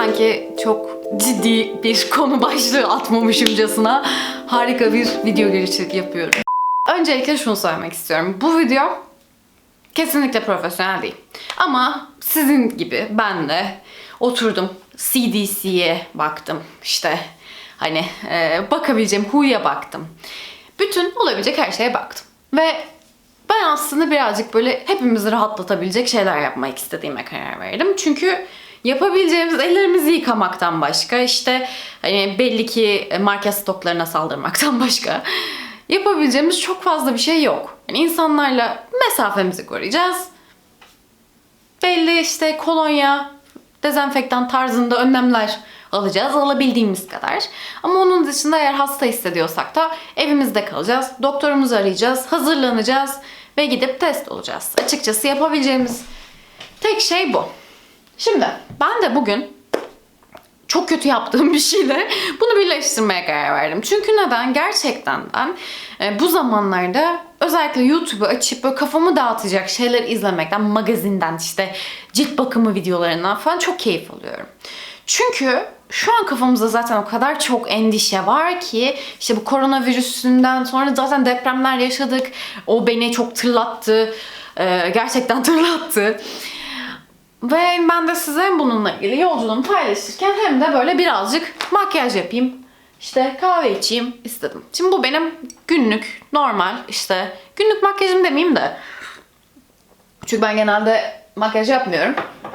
sanki çok ciddi bir konu başlığı atmamışımcasına harika bir video girişi yapıyorum. Öncelikle şunu söylemek istiyorum. Bu video kesinlikle profesyonel değil. Ama sizin gibi ben de oturdum CDC'ye baktım. İşte hani e, bakabileceğim huya baktım. Bütün olabilecek her şeye baktım. Ve ben aslında birazcık böyle hepimizi rahatlatabilecek şeyler yapmak istediğime karar verdim. Çünkü yapabileceğimiz ellerimizi yıkamaktan başka işte hani belli ki market stoklarına saldırmaktan başka yapabileceğimiz çok fazla bir şey yok. Yani insanlarla mesafemizi koruyacağız. Belli işte kolonya, dezenfektan tarzında önlemler alacağız alabildiğimiz kadar. Ama onun dışında eğer hasta hissediyorsak da evimizde kalacağız. Doktorumuzu arayacağız, hazırlanacağız ve gidip test olacağız. Açıkçası yapabileceğimiz tek şey bu. Şimdi ben de bugün çok kötü yaptığım bir şeyle bunu birleştirmeye karar verdim. Çünkü neden? Gerçekten ben e, bu zamanlarda özellikle YouTube'u açıp böyle kafamı dağıtacak şeyler izlemekten, magazinden işte cilt bakımı videolarından falan çok keyif alıyorum. Çünkü şu an kafamızda zaten o kadar çok endişe var ki işte bu koronavirüsünden sonra zaten depremler yaşadık. O beni çok tırlattı. E, gerçekten tırlattı. Ve ben de size bununla ilgili yolculuğumu paylaşırken hem de böyle birazcık makyaj yapayım. İşte kahve içeyim istedim. Şimdi bu benim günlük, normal işte günlük makyajım demeyeyim de. Çünkü ben genelde makyaj yapmıyorum.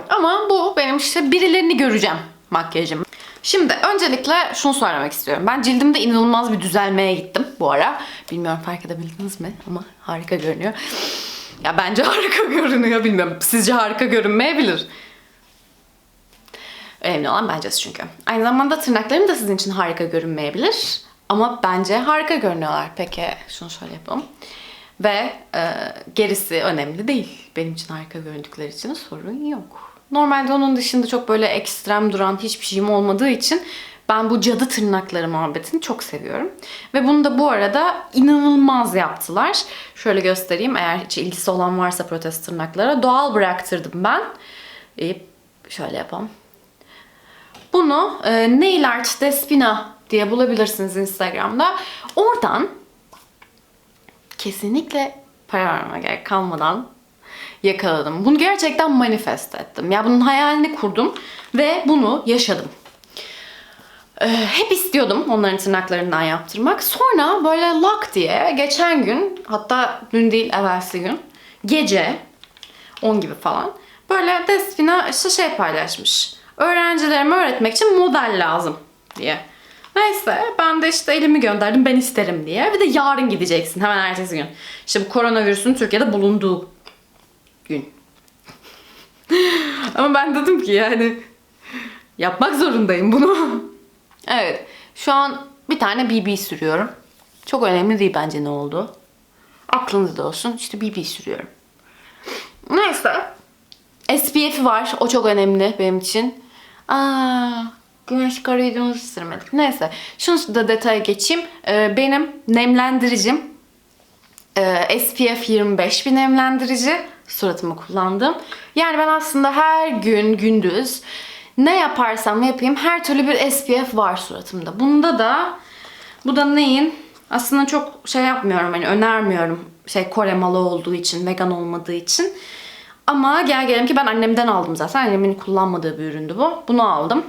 Ama bu benim işte birilerini göreceğim makyajım. Şimdi öncelikle şunu söylemek istiyorum. Ben cildimde inanılmaz bir düzelmeye gittim bu ara. Bilmiyorum fark edebildiniz mi ama harika görünüyor. Ya bence harika görünüyor bilmiyorum. Sizce harika görünmeyebilir. Önemli olan bencesi çünkü. Aynı zamanda tırnaklarım da sizin için harika görünmeyebilir. Ama bence harika görünüyorlar. Peki şunu şöyle yapalım. Ve e, gerisi önemli değil. Benim için harika göründükleri için sorun yok. Normalde onun dışında çok böyle ekstrem duran hiçbir şeyim olmadığı için ben bu cadı tırnakları muhabbetini çok seviyorum. Ve bunu da bu arada inanılmaz yaptılar. Şöyle göstereyim eğer hiç ilgisi olan varsa protez tırnaklara. Doğal bıraktırdım ben. E, şöyle yapalım. Bunu e, Nail Art Despina diye bulabilirsiniz Instagram'da. Oradan kesinlikle para vermeme gerek kalmadan yakaladım. Bunu gerçekten manifest ettim. Ya bunun hayalini kurdum ve bunu yaşadım. Ee, hep istiyordum onların tırnaklarından yaptırmak. Sonra böyle lak diye geçen gün hatta dün değil evvelsi gün gece 10 gibi falan böyle Despina işte şey paylaşmış. Öğrencilerime öğretmek için model lazım diye. Neyse ben de işte elimi gönderdim ben isterim diye. Bir de yarın gideceksin hemen ertesi gün. İşte bu koronavirüsün Türkiye'de bulunduğu gün. Ama ben dedim ki yani yapmak zorundayım bunu. evet şu an bir tane BB sürüyorum. Çok önemli değil bence ne oldu. Aklınızda olsun işte BB sürüyorum. Neyse. SPF'i var. O çok önemli benim için. Aa, güneş koruyucumuzu sürmedik. Neyse. Şunu da detaya geçeyim. Ee, benim nemlendiricim e, SPF 25 bir nemlendirici. Suratımı kullandım. Yani ben aslında her gün gündüz ne yaparsam yapayım her türlü bir SPF var suratımda. Bunda da bu da neyin? Aslında çok şey yapmıyorum hani önermiyorum şey Kore malı olduğu için, vegan olmadığı için. Ama gel gelelim ki ben annemden aldım zaten. Annemin kullanmadığı bir üründü bu. Bunu aldım.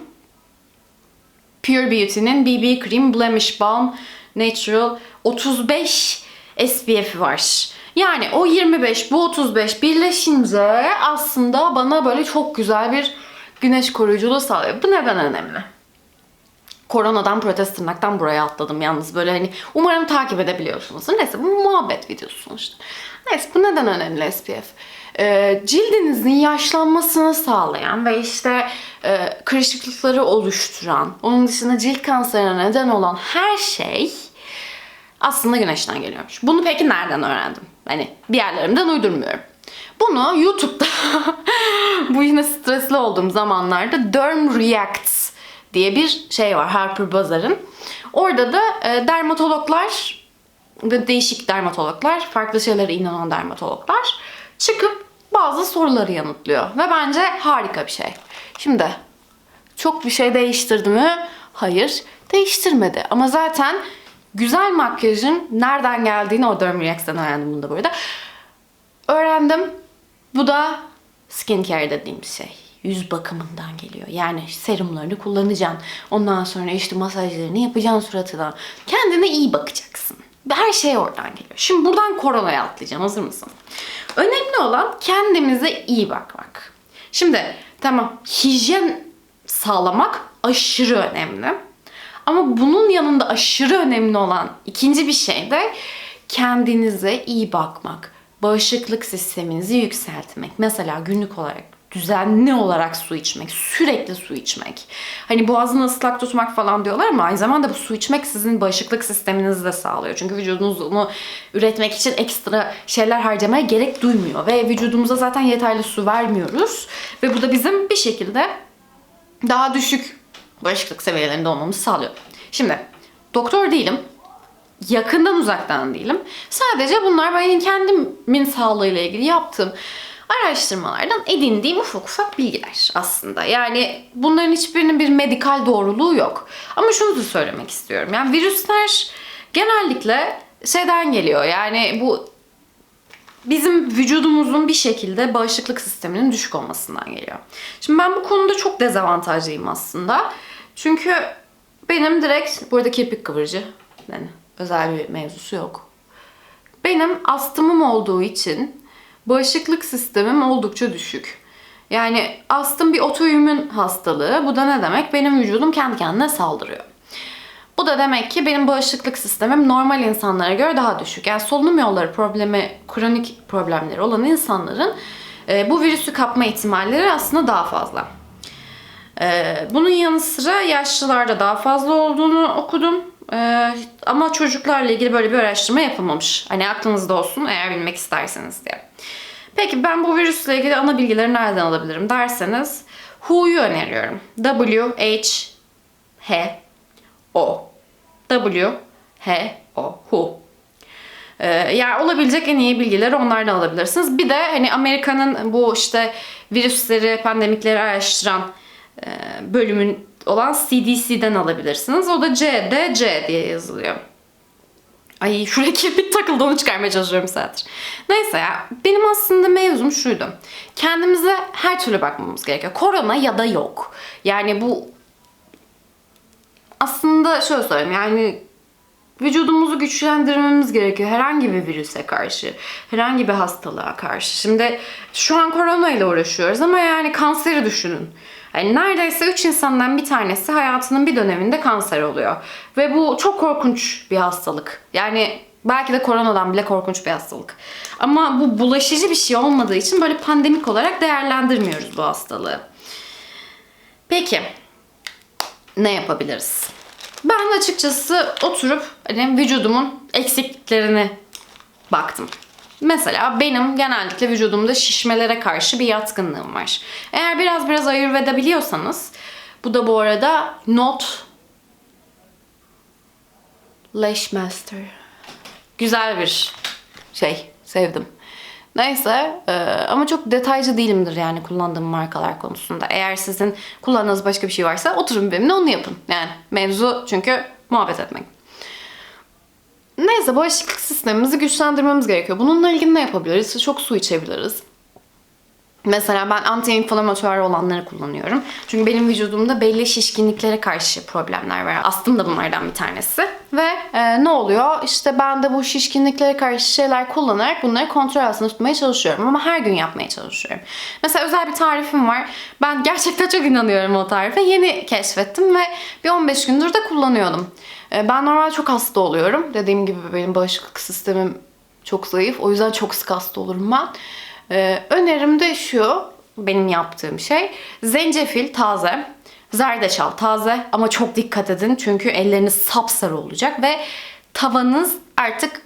Pure Beauty'nin BB Cream Blemish Balm Natural 35 SPF'i var. Yani o 25 bu 35 birleşince aslında bana böyle çok güzel bir güneş koruyuculuğu sağlıyor. Bu neden önemli? Koronadan protest tırnaktan buraya atladım yalnız böyle hani umarım takip edebiliyorsunuz. Neyse bu muhabbet videosu sonuçta. Neyse bu neden önemli SPF? Ee, cildinizin yaşlanmasını sağlayan ve işte e, kırışıklıkları oluşturan, onun dışında cilt kanserine neden olan her şey aslında güneşten geliyormuş. Bunu peki nereden öğrendim? Hani bir yerlerimden uydurmuyorum. Bunu YouTube'da bu yine stresli olduğum zamanlarda Derm Reacts diye bir şey var Harper Bazaar'ın. Orada da e, dermatologlar ve değişik dermatologlar, farklı şeylere inanan dermatologlar çıkıp bazı soruları yanıtlıyor. Ve bence harika bir şey. Şimdi çok bir şey değiştirdi mi? Hayır, değiştirmedi. Ama zaten güzel makyajın nereden geldiğini o Dermirax'ten öğrendim bunu da burada. Öğrendim. Bu da skincare dediğim şey. Yüz bakımından geliyor. Yani serumlarını kullanacaksın. Ondan sonra işte masajlarını yapacaksın suratına. Kendine iyi bakacaksın. Her şey oradan geliyor. Şimdi buradan koronaya atlayacağım. Hazır mısın? Önemli olan kendimize iyi bakmak. Şimdi tamam hijyen sağlamak aşırı önemli. Ama bunun yanında aşırı önemli olan ikinci bir şey de kendinize iyi bakmak. Bağışıklık sisteminizi yükseltmek. Mesela günlük olarak düzenli olarak su içmek, sürekli su içmek. Hani boğazını ıslak tutmak falan diyorlar ama aynı zamanda bu su içmek sizin bağışıklık sisteminizi de sağlıyor. Çünkü vücudunuz onu üretmek için ekstra şeyler harcamaya gerek duymuyor. Ve vücudumuza zaten yeterli su vermiyoruz. Ve bu da bizim bir şekilde daha düşük bağışıklık seviyelerinde olmamızı sağlıyor. Şimdi doktor değilim. Yakından uzaktan değilim. Sadece bunlar benim kendimin sağlığıyla ilgili yaptığım araştırmalardan edindiğim ufak ufak bilgiler aslında. Yani bunların hiçbirinin bir medikal doğruluğu yok. Ama şunu da söylemek istiyorum. Yani virüsler genellikle şeyden geliyor. Yani bu bizim vücudumuzun bir şekilde bağışıklık sisteminin düşük olmasından geliyor. Şimdi ben bu konuda çok dezavantajlıyım aslında. Çünkü benim direkt burada kirpik kıvırıcı yani özel bir mevzusu yok. Benim astımım olduğu için bağışıklık sistemim oldukça düşük. Yani astım bir otoimmün hastalığı. Bu da ne demek? Benim vücudum kendi kendine saldırıyor. Bu da demek ki benim bağışıklık sistemim normal insanlara göre daha düşük. Yani solunum yolları problemi, kronik problemleri olan insanların e, bu virüsü kapma ihtimalleri aslında daha fazla. E, bunun yanı sıra yaşlılarda daha fazla olduğunu okudum. E, ama çocuklarla ilgili böyle bir araştırma yapılmamış. Hani aklınızda olsun eğer bilmek isterseniz diye. Peki ben bu virüsle ilgili ana bilgileri nereden alabilirim derseniz WHO'yu öneriyorum. W-H-H o. W H O Who. Ee, yani olabilecek en iyi bilgileri onlardan alabilirsiniz. Bir de hani Amerika'nın bu işte virüsleri, pandemikleri araştıran e, bölümün olan CDC'den alabilirsiniz. O da CDC diye yazılıyor. Ay şuraya kirpik takıldı onu çıkarmaya çalışıyorum saattir. Neyse ya benim aslında mevzum şuydu. Kendimize her türlü bakmamız gerekiyor. Korona ya da yok. Yani bu aslında şöyle söyleyeyim yani vücudumuzu güçlendirmemiz gerekiyor herhangi bir virüse karşı, herhangi bir hastalığa karşı. Şimdi şu an korona ile uğraşıyoruz ama yani kanseri düşünün. Yani neredeyse 3 insandan bir tanesi hayatının bir döneminde kanser oluyor. Ve bu çok korkunç bir hastalık. Yani belki de koronadan bile korkunç bir hastalık. Ama bu bulaşıcı bir şey olmadığı için böyle pandemik olarak değerlendirmiyoruz bu hastalığı. Peki ne yapabiliriz? Ben açıkçası oturup hani vücudumun eksikliklerini baktım. Mesela benim genellikle vücudumda şişmelere karşı bir yatkınlığım var. Eğer biraz biraz ayurveda biliyorsanız bu da bu arada not Lash Master. Güzel bir şey. Sevdim. Neyse e, ama çok detaycı değilimdir yani kullandığım markalar konusunda. Eğer sizin kullandığınız başka bir şey varsa oturun benimle onu yapın. Yani mevzu çünkü muhabbet etmek. Neyse bağışıklık sistemimizi güçlendirmemiz gerekiyor. Bununla ilgili ne yapabiliriz? Çok su içebiliriz. Mesela ben anti-inflamatuar olanları kullanıyorum. Çünkü benim vücudumda belli şişkinliklere karşı problemler var. Astım da bunlardan bir tanesi. Ve e, ne oluyor? İşte ben de bu şişkinliklere karşı şeyler kullanarak bunları kontrol altında tutmaya çalışıyorum. Ama her gün yapmaya çalışıyorum. Mesela özel bir tarifim var. Ben gerçekten çok inanıyorum o tarife. Yeni keşfettim ve bir 15 gündür de kullanıyordum. E, ben normal çok hasta oluyorum. Dediğim gibi benim bağışıklık sistemim çok zayıf. O yüzden çok sık hasta olurum ben. Ee, önerim de şu, benim yaptığım şey. Zencefil taze, zerdeçal taze ama çok dikkat edin çünkü elleriniz sapsarı olacak ve tavanız artık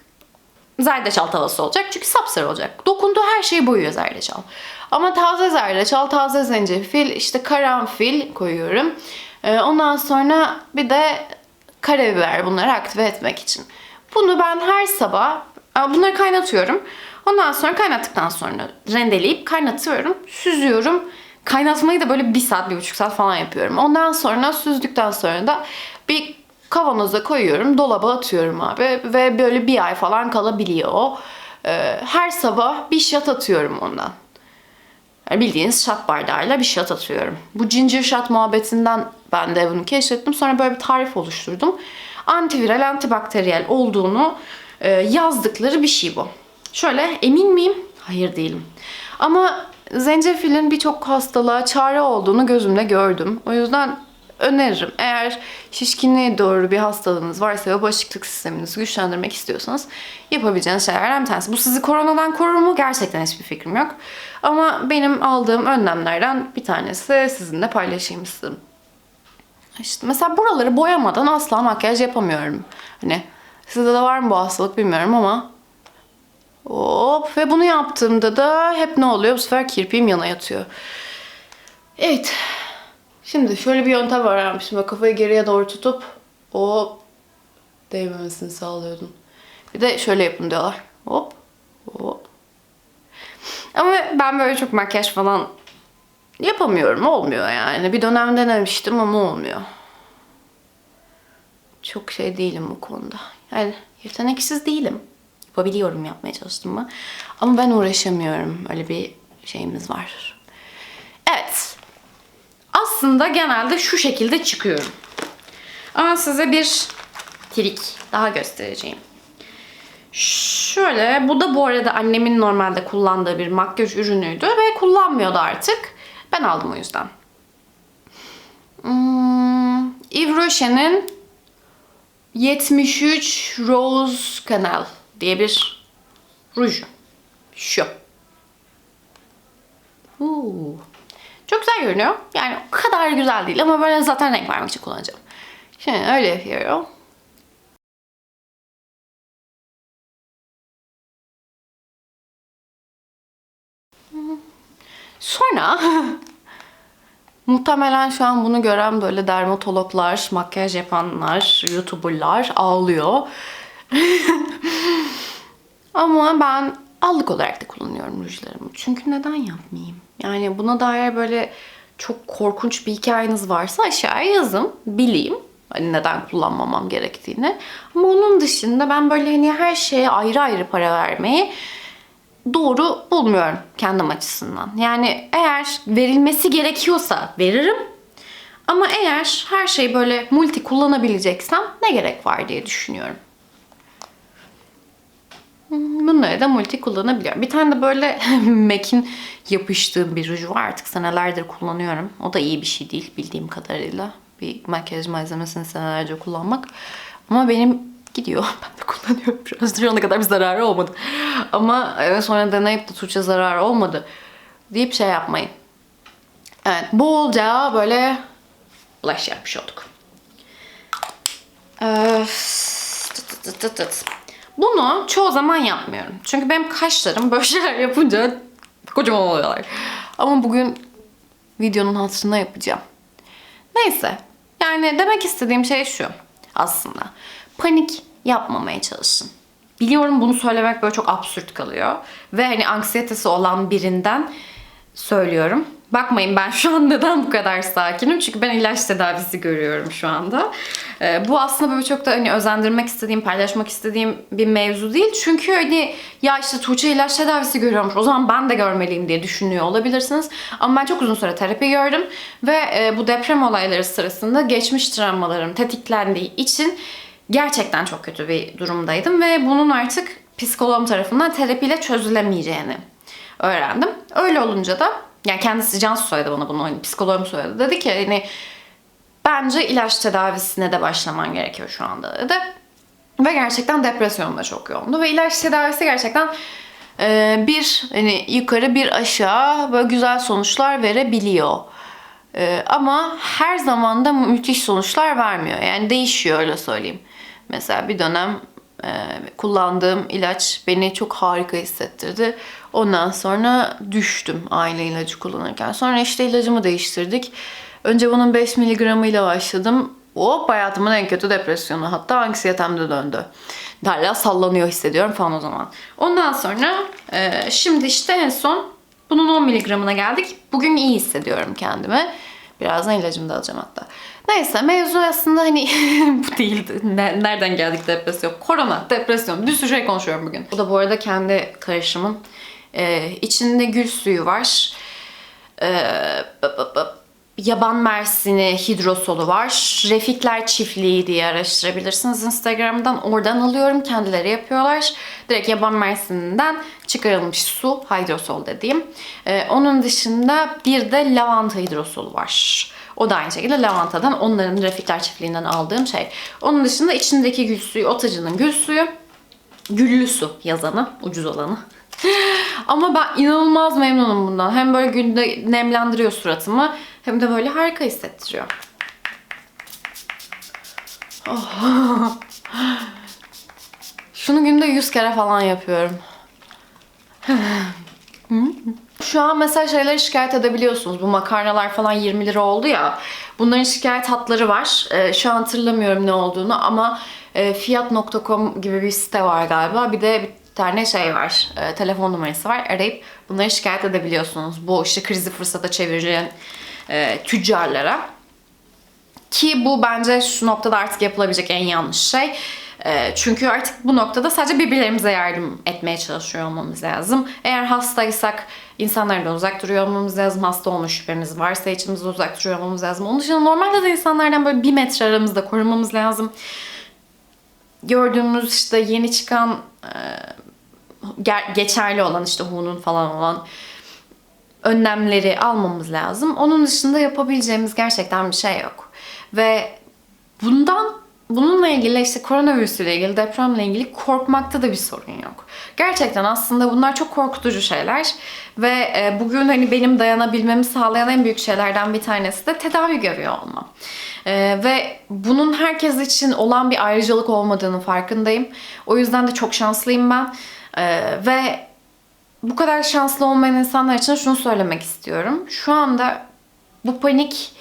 zerdeçal tavası olacak çünkü sapsarı olacak. Dokunduğu her şeyi boyuyor zerdeçal. Ama taze zerdeçal, taze zencefil, işte karanfil koyuyorum. Ee, ondan sonra bir de karabiber bunları aktive etmek için. Bunu ben her sabah bunları kaynatıyorum. Ondan sonra kaynattıktan sonra rendeleyip kaynatıyorum, süzüyorum. Kaynatmayı da böyle bir saat, bir buçuk saat falan yapıyorum. Ondan sonra süzdükten sonra da bir kavanoza koyuyorum, dolaba atıyorum abi. Ve böyle bir ay falan kalabiliyor. Ee, her sabah bir shot atıyorum ondan. Bildiğiniz shot bardağıyla bir shot atıyorum. Bu ginger shot muhabbetinden ben de bunu keşfettim. Sonra böyle bir tarif oluşturdum. Antiviral, antibakteriyel olduğunu e, yazdıkları bir şey bu. Şöyle emin miyim? Hayır değilim. Ama zencefilin birçok hastalığa çare olduğunu gözümle gördüm. O yüzden öneririm. Eğer şişkinliğe doğru bir hastalığınız varsa ve bağışıklık sisteminizi güçlendirmek istiyorsanız yapabileceğiniz şeylerden bir tanesi. Bu sizi koronadan korur mu? Gerçekten hiçbir fikrim yok. Ama benim aldığım önlemlerden bir tanesi sizinle paylaşayım istedim. İşte mesela buraları boyamadan asla makyaj yapamıyorum. Hani sizde de var mı bu hastalık bilmiyorum ama Hop ve bunu yaptığımda da hep ne oluyor? Bu sefer kirpiğim yana yatıyor. Evet. Şimdi şöyle bir yöntem öğrenmiştim. Böyle kafayı geriye doğru tutup o değmemesini sağlıyordum. Bir de şöyle yapın diyorlar. Hop. Hop. Ama ben böyle çok makyaj falan yapamıyorum. Olmuyor yani. Bir dönem denemiştim ama olmuyor. Çok şey değilim bu konuda. Yani yeteneksiz değilim. Yapabiliyorum yapmaya çalıştım mı. Ama ben uğraşamıyorum. Öyle bir şeyimiz var. Evet. Aslında genelde şu şekilde çıkıyorum. Ama size bir trik daha göstereceğim. Şöyle, bu da bu arada annemin normalde kullandığı bir makyaj ürünüydü ve kullanmıyordu artık. Ben aldım o yüzden. Hmm, Yves Rocher'in 73 Rose Canal diye bir ruju. Şu. Uuu. Çok güzel görünüyor. Yani o kadar güzel değil ama böyle zaten renk vermek için kullanacağım. Şimdi öyle yapıyorum. Sonra muhtemelen şu an bunu gören böyle dermatologlar, makyaj yapanlar, youtuberlar ağlıyor. Ama ben allık olarak da kullanıyorum rujlarımı. Çünkü neden yapmayayım? Yani buna dair böyle çok korkunç bir hikayeniz varsa aşağıya yazın. Bileyim. Hani neden kullanmamam gerektiğini. Ama onun dışında ben böyle hani her şeye ayrı ayrı para vermeyi doğru bulmuyorum kendim açısından. Yani eğer verilmesi gerekiyorsa veririm. Ama eğer her şeyi böyle multi kullanabileceksem ne gerek var diye düşünüyorum. Bunları da multi kullanabiliyorum. Bir tane de böyle MAC'in yapıştığı bir ruj var. Artık senelerdir kullanıyorum. O da iyi bir şey değil bildiğim kadarıyla. Bir makyaj malzemesini senelerce kullanmak. Ama benim gidiyor. Ben de kullanıyorum. Biraz şu ana kadar bir zararı olmadı. Ama evet, sonra deneyip de Tuğçe zararı olmadı. Deyip şey yapmayın. Evet bolca böyle blush yapmış olduk. Ee. Bunu çoğu zaman yapmıyorum. Çünkü benim kaşlarım böyle şeyler yapınca kocaman oluyorlar. Ama bugün videonun hatırına yapacağım. Neyse. Yani demek istediğim şey şu aslında. Panik yapmamaya çalışın. Biliyorum bunu söylemek böyle çok absürt kalıyor. Ve hani anksiyetesi olan birinden söylüyorum. Bakmayın ben şu an neden bu kadar sakinim? Çünkü ben ilaç tedavisi görüyorum şu anda. Ee, bu aslında böyle çok da hani özendirmek istediğim, paylaşmak istediğim bir mevzu değil. Çünkü hani ya işte Tuğçe ilaç tedavisi görüyormuş. O zaman ben de görmeliyim diye düşünüyor olabilirsiniz. Ama ben çok uzun süre terapi gördüm. Ve e, bu deprem olayları sırasında geçmiş travmalarım tetiklendiği için gerçekten çok kötü bir durumdaydım. Ve bunun artık psikologum tarafından terapiyle çözülemeyeceğini öğrendim. Öyle olunca da yani kendisi Cansu söyledi bana bunu. Hani psikologum söyledi. Dedi ki hani bence ilaç tedavisine de başlaman gerekiyor şu anda dedi. Ve gerçekten depresyonum da çok yoğundu. Ve ilaç tedavisi gerçekten e, bir hani yukarı bir aşağı böyle güzel sonuçlar verebiliyor. E, ama her zaman da müthiş sonuçlar vermiyor. Yani değişiyor öyle söyleyeyim. Mesela bir dönem kullandığım ilaç beni çok harika hissettirdi. Ondan sonra düştüm aile ilacı kullanırken. Sonra işte ilacımı değiştirdik. Önce bunun 5 miligramıyla başladım. Hop hayatımın en kötü depresyonu. Hatta anksiyetem de döndü. Hala sallanıyor hissediyorum falan o zaman. Ondan sonra e, şimdi işte en son Bunun 10 miligramına geldik. Bugün iyi hissediyorum kendimi. Birazdan ilacımı da alacağım hatta. Neyse mevzu aslında hani bu değildi. Ne- nereden geldik depresyon? Korona, depresyon. Bir sürü şey konuşuyorum bugün. Bu da bu arada kendi karışımım. Ee, içinde gül suyu var. Ee, bı- bı- bı- yaban mersini hidrosolu var. Refikler çiftliği diye araştırabilirsiniz Instagram'dan. Oradan alıyorum. Kendileri yapıyorlar. Direkt yaban mersininden çıkarılmış su, hidrosol dediğim. Ee, onun dışında bir de lavanta hidrosolu var. O da aynı şekilde lavantadan onların Refikler çiftliğinden aldığım şey. Onun dışında içindeki gül suyu, otacının gül suyu. Güllü su yazanı, ucuz olanı. Ama ben inanılmaz memnunum bundan. Hem böyle günde nemlendiriyor suratımı hem de böyle harika hissettiriyor. Oh. Şunu günde 100 kere falan yapıyorum. Şu an mesela şeyleri şikayet edebiliyorsunuz. Bu makarnalar falan 20 lira oldu ya. Bunların şikayet hatları var. Ee, şu an hatırlamıyorum ne olduğunu ama e, fiyat.com gibi bir site var galiba. Bir de tane şey var. e, telefon numarası var. Arayıp bunları şikayet edebiliyorsunuz. Bu işte krizi fırsata çeviren e, tüccarlara. Ki bu bence şu noktada artık yapılabilecek en yanlış şey. Ee, çünkü artık bu noktada sadece birbirlerimize yardım etmeye çalışıyor olmamız lazım. Eğer hastaysak insanlardan uzak duruyor olmamız lazım. Hasta olma şüphemiz varsa içimizde uzak duruyor olmamız lazım. Onun dışında normalde de insanlardan böyle bir metre aramızda korumamız lazım. Gördüğümüz işte yeni çıkan e, geçerli olan işte HU'nun falan olan önlemleri almamız lazım. Onun dışında yapabileceğimiz gerçekten bir şey yok. Ve bundan bununla ilgili işte koronavirüsüyle ilgili, depremle ilgili korkmakta da bir sorun yok. Gerçekten aslında bunlar çok korkutucu şeyler ve e, bugün hani benim dayanabilmemi sağlayan en büyük şeylerden bir tanesi de tedavi görüyor olmam. E, ve bunun herkes için olan bir ayrıcalık olmadığını farkındayım. O yüzden de çok şanslıyım ben. E, ve bu kadar şanslı olmayan insanlar için şunu söylemek istiyorum. Şu anda bu panik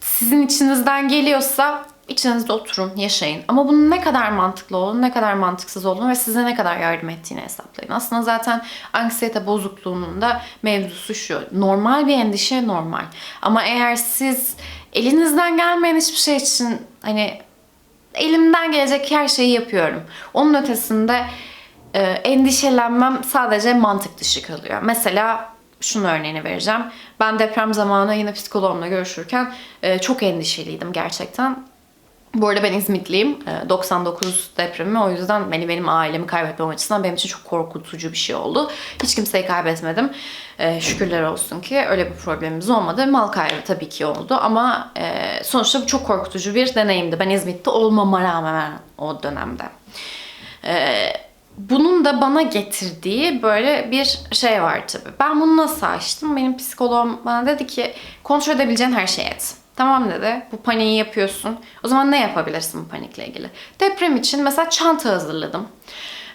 sizin içinizden geliyorsa içinizde oturun, yaşayın. Ama bunun ne kadar mantıklı olduğunu, ne kadar mantıksız olduğunu ve size ne kadar yardım ettiğini hesaplayın. Aslında zaten anksiyete bozukluğunun da mevzusu şu. Normal bir endişe normal. Ama eğer siz elinizden gelmeyen hiçbir şey için hani elimden gelecek her şeyi yapıyorum. Onun ötesinde e, endişelenmem sadece mantık dışı kalıyor. Mesela şunu örneğini vereceğim. Ben deprem zamanı yine psikoloğumla görüşürken e, çok endişeliydim gerçekten. Bu arada ben İzmitliyim. E, 99 depremi o yüzden beni benim ailemi kaybetmem açısından benim için çok korkutucu bir şey oldu. Hiç kimseyi kaybetmedim. E, şükürler olsun ki öyle bir problemimiz olmadı. Mal kaybı tabii ki oldu ama e, sonuçta bu çok korkutucu bir deneyimdi. Ben İzmit'te olmama rağmen o dönemde. Ee, bunun da bana getirdiği böyle bir şey var tabii. Ben bunu nasıl açtım? Benim psikoloğum bana dedi ki kontrol edebileceğin her şeyi et. Tamam dedi. Bu paniği yapıyorsun. O zaman ne yapabilirsin bu panikle ilgili? Deprem için mesela çanta hazırladım.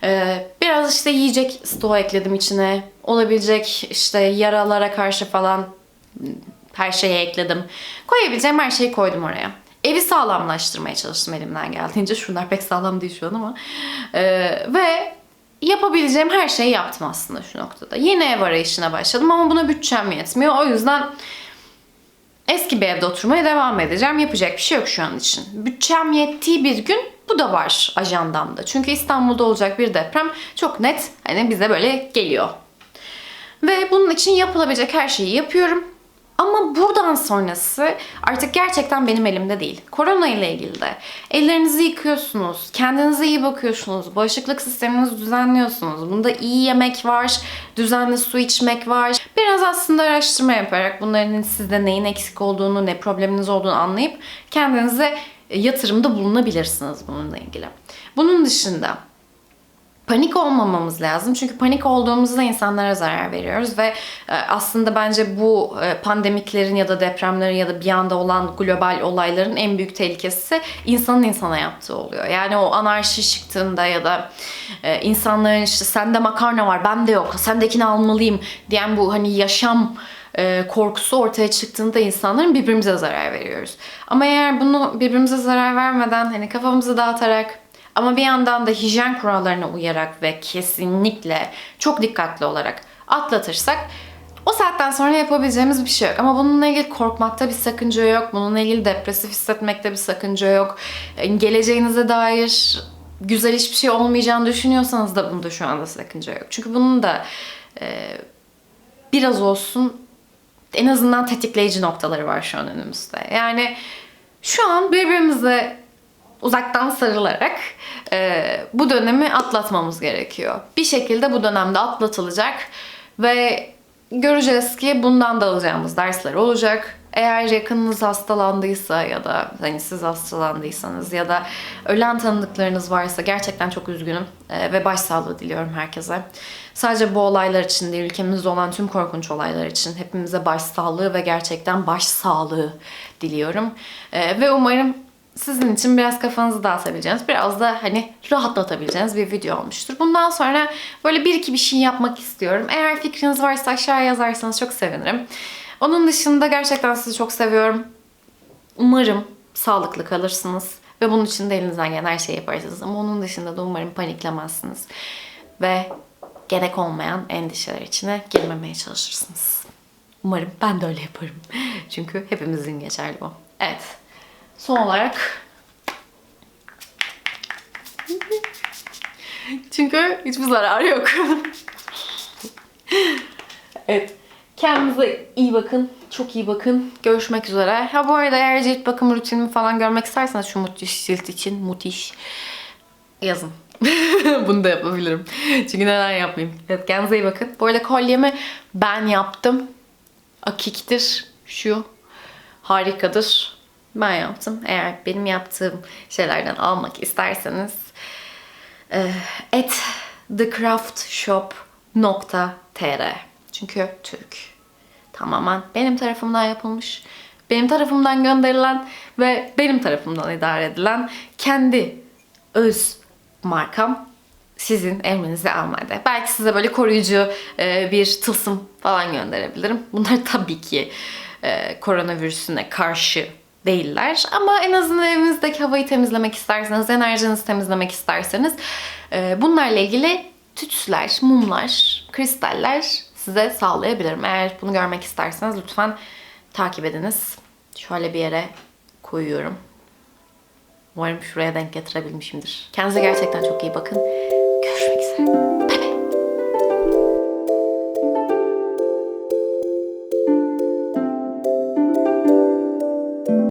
Ee, biraz işte yiyecek stoğu ekledim içine. Olabilecek işte yaralara karşı falan her şeyi ekledim. Koyabileceğim her şeyi koydum oraya. Evi sağlamlaştırmaya çalıştım elimden geldiğince. Şunlar pek sağlam değil şu an ama. Ee, ve yapabileceğim her şeyi yaptım aslında şu noktada. Yeni ev arayışına başladım ama buna bütçem yetmiyor. O yüzden eski bir evde oturmaya devam edeceğim. Yapacak bir şey yok şu an için. Bütçem yettiği bir gün bu da var ajandamda. Çünkü İstanbul'da olacak bir deprem çok net hani bize böyle geliyor. Ve bunun için yapılabilecek her şeyi yapıyorum. Ama buradan sonrası artık gerçekten benim elimde değil. Korona ile ilgili de ellerinizi yıkıyorsunuz, kendinize iyi bakıyorsunuz, bağışıklık sisteminizi düzenliyorsunuz. Bunda iyi yemek var, düzenli su içmek var. Biraz aslında araştırma yaparak bunların sizde neyin eksik olduğunu, ne probleminiz olduğunu anlayıp kendinize yatırımda bulunabilirsiniz bununla ilgili. Bunun dışında panik olmamamız lazım. Çünkü panik olduğumuzda insanlara zarar veriyoruz ve e, aslında bence bu e, pandemiklerin ya da depremlerin ya da bir anda olan global olayların en büyük tehlikesi insanın insana yaptığı oluyor. Yani o anarşi çıktığında ya da e, insanların işte sende makarna var, bende yok, sendekini almalıyım diyen bu hani yaşam korkusu ortaya çıktığında insanların birbirimize zarar veriyoruz. Ama eğer bunu birbirimize zarar vermeden hani kafamızı dağıtarak ama bir yandan da hijyen kurallarına uyarak ve kesinlikle çok dikkatli olarak atlatırsak o saatten sonra yapabileceğimiz bir şey yok. Ama bununla ilgili korkmakta bir sakınca yok. Bununla ilgili depresif hissetmekte bir sakınca yok. Yani Geleceğinize dair güzel hiçbir şey olmayacağını düşünüyorsanız da bunda şu anda sakınca yok. Çünkü bunun da e, biraz olsun en azından tetikleyici noktaları var şu an önümüzde. Yani şu an birbirimize uzaktan sarılarak e, bu dönemi atlatmamız gerekiyor. Bir şekilde bu dönemde atlatılacak ve göreceğiz ki bundan da alacağımız dersler olacak. Eğer yakınınız hastalandıysa ya da hani siz hastalandıysanız ya da ölen tanıdıklarınız varsa gerçekten çok üzgünüm e, ve başsağlığı diliyorum herkese. Sadece bu olaylar için değil, ülkemizde olan tüm korkunç olaylar için hepimize başsağlığı ve gerçekten başsağlığı diliyorum. E, ve umarım sizin için biraz kafanızı dağıtabileceğiniz, biraz da hani rahatlatabileceğiniz bir video olmuştur. Bundan sonra böyle bir iki bir şey yapmak istiyorum. Eğer fikriniz varsa aşağıya yazarsanız çok sevinirim. Onun dışında gerçekten sizi çok seviyorum. Umarım sağlıklı kalırsınız ve bunun için de elinizden gelen her şeyi yaparsınız. Ama onun dışında da umarım paniklemezsiniz. Ve gerek olmayan endişeler içine girmemeye çalışırsınız. Umarım ben de öyle yaparım. Çünkü hepimizin geçerli bu. Evet. Son olarak çünkü hiçbir zararı yok. evet. Kendinize iyi bakın. Çok iyi bakın. Görüşmek üzere. Ha bu arada eğer cilt bakım rutinimi falan görmek isterseniz şu müthiş cilt için müthiş yazın. Bunu da yapabilirim. Çünkü neden yapmayayım? Evet kendinize iyi bakın. Bu arada kolyemi ben yaptım. Akiktir şu. Harikadır. Ben yaptım. Eğer benim yaptığım şeylerden almak isterseniz e, at thecraftshop.tr Çünkü Türk. Tamamen benim tarafımdan yapılmış. Benim tarafımdan gönderilen ve benim tarafımdan idare edilen kendi öz markam sizin emrinizde almada. Belki size böyle koruyucu e, bir tılsım falan gönderebilirim. Bunlar tabii ki e, koronavirüsüne karşı değiller. Ama en azından evinizdeki havayı temizlemek isterseniz, enerjinizi temizlemek isterseniz e, bunlarla ilgili tütsüler, mumlar, kristaller size sağlayabilirim. Eğer bunu görmek isterseniz lütfen takip ediniz. Şöyle bir yere koyuyorum. Umarım şuraya denk getirebilmişimdir. Kendinize gerçekten çok iyi bakın. Görüşmek üzere.